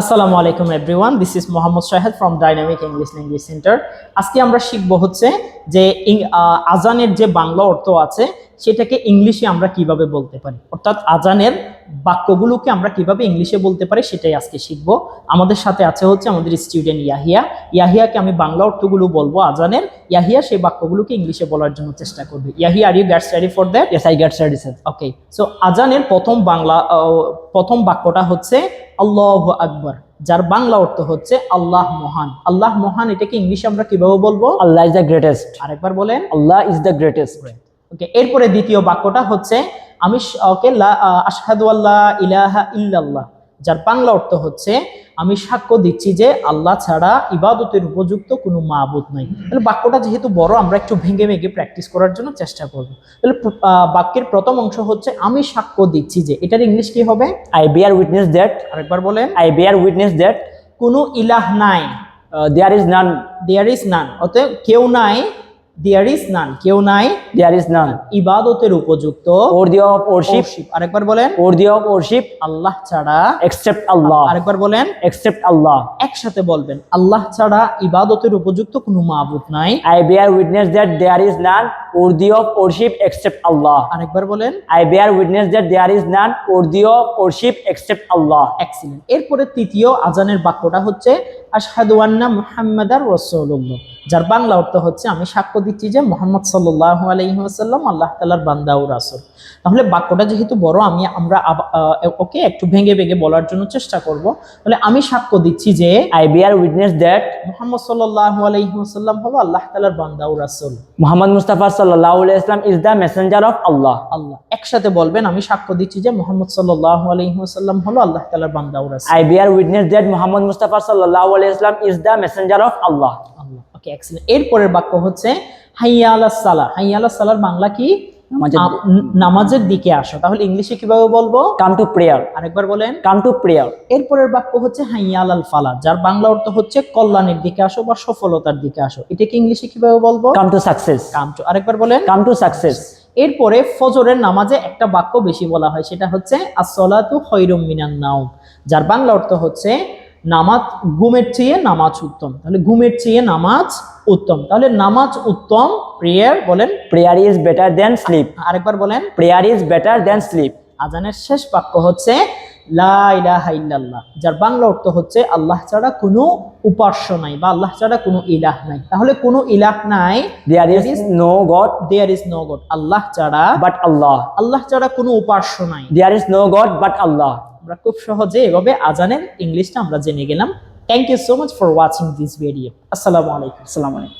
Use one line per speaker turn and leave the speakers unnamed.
আসসালামু আলাইকুম everyone this is Mohammed Shahed from dynamic English language centre আজকে আমরা শিখব হচ্ছে যে আজানের যে বাংলা অর্থ আছে, সেটাকে ইংলিশে আমরা কীভাবে বলতে পারি? অর্থাৎ আজানের বাক্যগুলোকে আমরা কীভাবে ইংলিশে বলতে পারি সেটাই আজকে শিখব। আমাদের সাথে আছে হচ্ছে আমাদের স্টুডেন্ট ইয়াহিয়া। ইয়াহিয়াকে আমি বাংলা অর্থগুলো বলব আজানের। ইয়াহিয়া সেই বাক্যগুলোকে ইংলিশে বলার জন্য চেষ্টা করবে। Yahiya are you gets ready for that
Yes, I get ready, sir.
Okay so আজানের প্রথম বাংলা প্রথম বাক্যটা হচ্ছে আল্লাহ আকবর যার বাংলা অর্থ হচ্ছে আল্লাহ মহান। আল্লাহ মহান এটাকে ইংলিশে আমরা কীভাবে বলব?
Allah is the greatest.
আরেকবার বলেন।
Allah is the greatest.
ওকে এরপরে দ্বিতীয় বাক্যটা হচ্ছে আমি ওকে আশহাদু আল্লাহ ইলাহা ইল্লাল্লাহ। যার বাংলা অর্থ হচ্ছে আমি সাক্ষ্য দিচ্ছি যে আল্লাহ ছাড়া ইবাদতের উপযুক্ত কোনো মাবুদ নাই। তাহলে বাক্যটা যেহেতু বড় আমরা একটু ভেঙে ভেঙে প্র্যাকটিস করার জন্য চেষ্টা করব। তাহলে বাক্যের প্রথম অংশ হচ্ছে আমি সাক্ষ্য দিচ্ছি যে এটার ইংলিশ কি হবে?
I bear witness that.
আরেকবার বলেন।
I bear উইটনেস that
কোনো ইলাহ নাই।
There is naan
there is নান অতএব কেউ নাই দেয়ার ইজ নান কেউ নাই।
দেয়ার ইজ নান
ইবাদতের উপযুক্ত। বলেন।
ওরদিয়া
আল্লাহ ছাড়া।
এক্সেপ্ট আল্লাহ
আরেকবার বলেন।
এক্সেপ্ট আল্লাহ
একসাথে বলবেন আল্লাহ ছাড়া ইবাদতের উপযুক্ত কোনো মাবুদ নাই।
I bear witness that there is none worthy of worship except Allah
আরেকবার বলেন।
I bear witness that there is none worthy of worship Allah
excellent এরপরে তৃতীয় আজানের বাক্যটা হচ্ছে আশহাদু আন্না মুহাম্মাদার রাসূলুল্লাহ। যার বাংলা অর্থ হচ্ছে আমি সাক্ষ্য দিচ্ছি যে মোহাম্মদ সাল্লাল্লাহু আলাইহি ওয়াসাল্লাম আল্লাহ তাআলার বান্দা ও রাসূল। তাহলে বাক্যটা যেহেতু বড় আমি আমরা ওকে একটু ভেঙে ভেঙে বলার জন্য চেষ্টা করব। তাহলে আমি সাক্ষ্য দিচ্ছি যে
I bear witness that
Mohammad সাল্লাল্লাহু আলাইহি ওয়াসাল্লাম হলো আল্লাহ তাআলার বান্দা ও রাসূল।
Mustafa sallallahu alaihi wasallam is the messenger of
আল্লাহ একসাথে বলবেন আমি সাক্ষ্য দিচ্ছি যে মোহাম্মদ সাল্লাল্লাহু আলাইহি ওয়াসাল্লাম হলো আল্লাহ তাআলার বান্দা ও রাসূল।
Bear witness that Muhammad Mustafa sallallahu alaihi wasallam is the messenger of Allah.
Allah. Okay excellent এরপরের বাক্য হচ্ছে হাইয়া আলাস সালা। হাইয়া আলাস সালার বাংলা কি?
নামাজের
দিকে। আসো। তাহলে ইংলিশে কীভাবে বলব?
To prayer.
আরেকবার বলেন।
To prayer.
এরপরের বাক্য হচ্ছে ফালা। যার বাংলা অর্থ হচ্ছে কল্যাণের দিকে আসো বা সফলতার দিকে আসো। এটাকে ইংলিশে কীভাবে বলব?
Come to success.
Come to আরেকবার বলেন।
Come to success.
এরপরে ফজরের নামাজে একটা বাক্য বেশি বলা হয়। সেটা হচ্ছে আসলাতু খৈরুম মিনান নাও যার বাংলা অর্থ হচ্ছে নামাজ ঘুমের চেয়ে নামাজ উত্তম। তাহলে ঘুমের চেয়ে নামাজ উত্তম। তাহলে নামাজ উত্তম প্রেয়ার বলেন
Prayer is better than sleep
আরেকবার বলেন
Prayer is better than sleep
আজানের শেষ বাক্য হচ্ছে যার বাংলা অর্থ হচ্ছে আল্লাহ ছাড়া কোনো উপাস্য নাই বা আল্লাহ ছাড়া কোনো ইলাহ নাই। তাহলে কোনো ইলাহ নাই
There is no god
there is no god আল্লাহ ছাড়া
বাট আল্লাহ
আল্লাহ ছাড়া কোনো উপাস্য নাই।
There is no god but Allah.
আমরা খুব সহজে এভাবে আজানের ইংলিশটা আমরা জেনে গেলাম। Thank you so much for watching this video আসসালামু আলাইকুম।
আসসালামু alaikum.